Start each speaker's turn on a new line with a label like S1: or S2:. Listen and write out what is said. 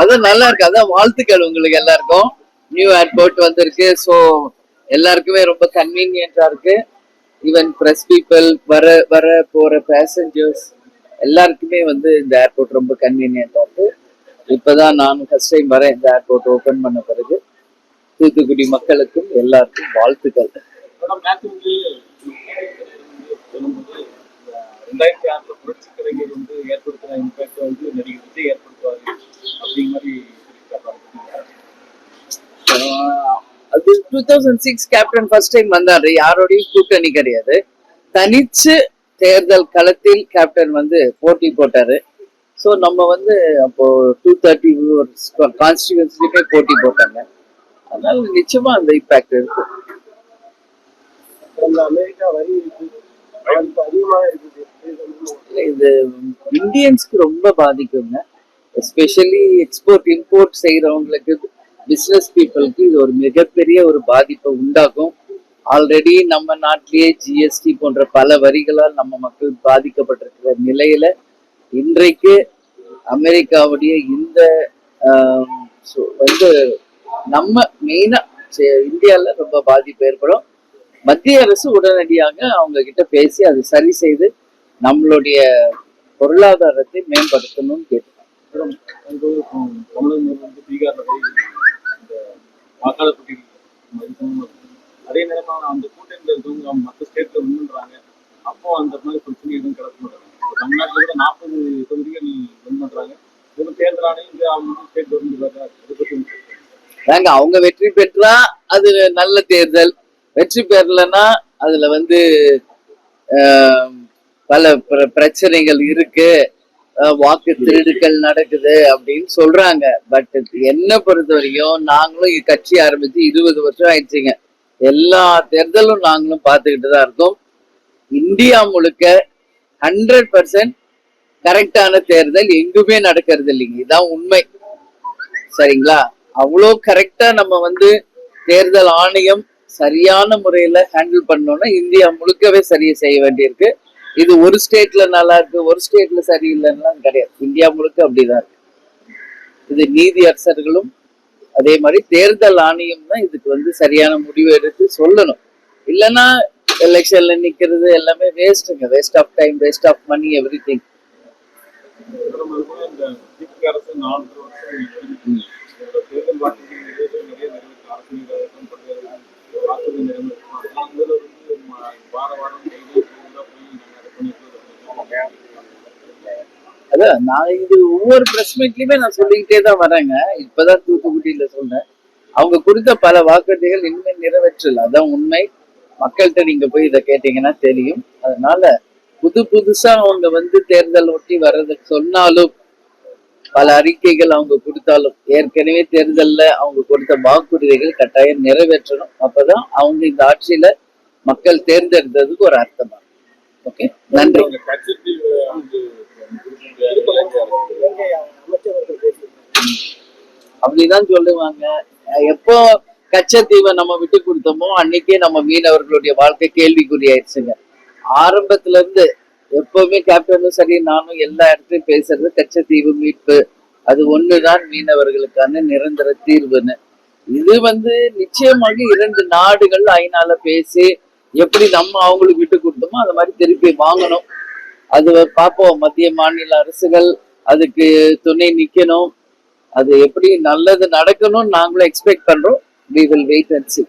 S1: அது நல்லா இருக்கு. அதான் வாழ்த்துக்கள் உங்களுக்கு எல்லாருக்கும். நியூ ஏர்போர்ட் வந்திருக்கு. ஸோ எல்லாருக்குமே ரொம்ப கன்வீனியன்டா இருக்கு. ஈவன் பிரஸ் பீப்புள் வர வர போற பேசஞ்சர்ஸ் எல்லாருக்குமே வந்து இந்த ஏர்போர்ட் ரொம்ப கன்வீனியன்டா இருக்கு. இப்பதான் நான் ஃபர்ஸ்ட் டைம் வரேன் இந்த ஏர்போர்ட் ஓபன் பண்ண பிறகு. தூத்துக்குடி மக்களுக்கும் எல்லாருக்கும் வாழ்த்துக்கள்.
S2: ரெண்டாயிரத்தி ஆறுல புரட்சி கலைஞர் வந்து ஏற்படுத்தின இம்பாக்ட் வந்து நடிகர்
S1: two thousand six captain first time வந்தாரு. யாரோடையும் கூட்டணி கிடையாது. தனிச்சு தேர்தல் களத்தில் கேப்டன் வந்து போட்டி போட்டாரு. ஸோ நம்ம வந்து அப்போ டூ தேர்ட்டி கான்ஸ்டியூன்சிலுமே போட்டி போட்டாங்க. அதனால நிச்சயமா அந்த இம்பாக்ட் இருக்கு. இது இந்தியன்ஸ்க்கு ரொம்ப பாதிக்குங்க. எஸ்பெஷலி எக்ஸ்போர்ட் இம்போர்ட் செய்யறவங்களுக்கு பிஸ்னஸ் பீப்புளுக்கு இது ஒரு மிகப்பெரிய ஒரு பாதிப்பை உண்டாகும் ஆல்ரெடி நம்ம நாட்டிலேயே ஜிஎஸ்டி போன்ற பல வரிகளால் நம்ம மக்கள் பாதிக்கப்பட்டிருக்கிற நிலையில இன்றைக்கு அமெரிக்காவுடைய இந்த வந்து நம்ம மெயினா இந்தியாவில் ரொம்ப பாதிப்பு ஏற்படும். மத்திய அரசு உடனடியாக அவங்க கிட்ட பேசி அதை சரி செய்து நம்மளுடைய பொருளாதாரத்தை மேம்படுத்தணும்னு கேட்டு
S2: பீகார்ல வாக்காளர் பட்டியல் அதே அதே நேரம் அந்த கூட்டணியில் இருக்கவங்க அவங்க மற்ற ஸ்டேட்ல வின்னுன்றாங்க அப்போ அந்த மாதிரி பிரச்சனை எதுவும் கிடக்க மாட்டாங்க தமிழ்நாட்டில் கூட நாற்பது தொகுதிகள் வின் பண்றாங்க. ஒரு தேர்தல் ஆணையம் அவங்க ஸ்டேட் கவர்மெண்ட்
S1: ஏங்க அவங்க வெற்றி பெற்றா அது நல்ல தேர்தல். வெற்றி பெறலைன்னா அதுல வந்து பல பிர- பிரச்சனைகள் இருக்கு. வாக்கு திருடுக்கள் நடக்குது அப்படின்னு சொல்றாங்க. பட் என்ன பொறுத்த வரைக்கும் நாங்களும் கட்சி ஆரம்பிச்சு இருபது வருஷம் ஆயிடுச்சுங்க. எல்லா தேர்தலும் நாங்களும் பார்த்துக்கிட்டு தான் இருக்கோம். இந்தியா முழுக்க ஹண்ட்ரட் பர்சன்ட் கரெக்டான தேர்தல் எங்குமே நடக்கிறது இல்லைங்க. இதான் உண்மை. சரிங்களா? அவ்வளோ கரெக்டா நம்ம வந்து தேர்தல் ஆணையம் சரியான முறையில ஹேண்டில் பண்ணோம்னா இந்தியா முழுக்கவே சரியா செய்ய வேண்டியிருக்கு. இது ஒரு ஸ்டேட்ல நல்லா இருக்கு ஒரு ஸ்டேட்ல சரியில்லைன்னா கிடையாது. இந்தியா முழுக்க அப்படிதான் இருக்கு. இது நீதி அரசர்களும் அதே மாதிரி தேர்தல் ஆணையம் தான் இதுக்கு வந்து சரியான முடிவு எடுத்து சொல்லணும். இல்லைன்னா எலெக்ஷன்ல நிக்கிறது எல்லாமே வேஸ்ட்டுங்க waste of time waste of money everything அதான் நான் இது ஒவ்வொரு பிரஸ் மீட்லயுமே நான் சொல்லிக்கிட்டே தான் வரேங்க. இப்பதான் தூத்துக்குடியில சொன்னேன். அவங்க கொடுத்த பல வாக்குறுதிகள் இனிமேல் நிறைவேற்றல. அதான் உண்மை. மக்கள்கிட்ட நீங்க போய் இதை கேட்டீங்கன்னா தெரியும். அதனால புது புதுசா அவங்க வந்து தேர்தல் ஒட்டி வர்றதுக்கு சொன்னாலும் பல அறிக்கைகள் அவங்க கொடுத்தாலும் ஏற்கனவே தேர்தல்ல அவங்க கொடுத்த வாக்குறுதிகள் கட்டாயம் நிறைவேற்றணும். அப்பதான் அவங்க இந்த ஆட்சியில மக்கள் தேர்ந்தெடுத்ததுக்கு ஒரு அர்த்தமா. ஓகே? நன்றி
S2: அவங்க கட்சத்தில் வந்து இலங்கை அரசு
S1: அப்படிதான் சொல்லுவாங்க. எப்போ கச்சத்தீவை நம்ம விட்டு கொடுத்தோமோ அன்னைக்கே நம்ம மீனவர்களுடைய வாழ்க்கை கேள்விக்குறி ஆயிடுச்சுங்க ஆரம்பத்துல இருந்து எப்பவுமே கேப்டனும் சரி நானும் எல்லா இடத்துலயும் பேசுறது கச்சத்தீவு மீட்பு. அது ஒண்ணுதான் மீனவர்களுக்கான நிரந்தர தீர்வுன்னு. இது வந்து நிச்சயமாக இரண்டு நாடுகள் ஐநால பேசி எப்படி நம்ம அவங்களுக்கு விட்டு கொடுத்தோமோ அந்த மாதிரி திருப்பி வாங்கணும். அது பார்ப்போம் மத்திய மாநில அரசுகள் அதுக்கு துணை நிக்கணும். அது எப்படி நல்லது நடக்கணும்னு நாங்களும் எக்ஸ்பெக்ட் பண்றோம். We will wait and see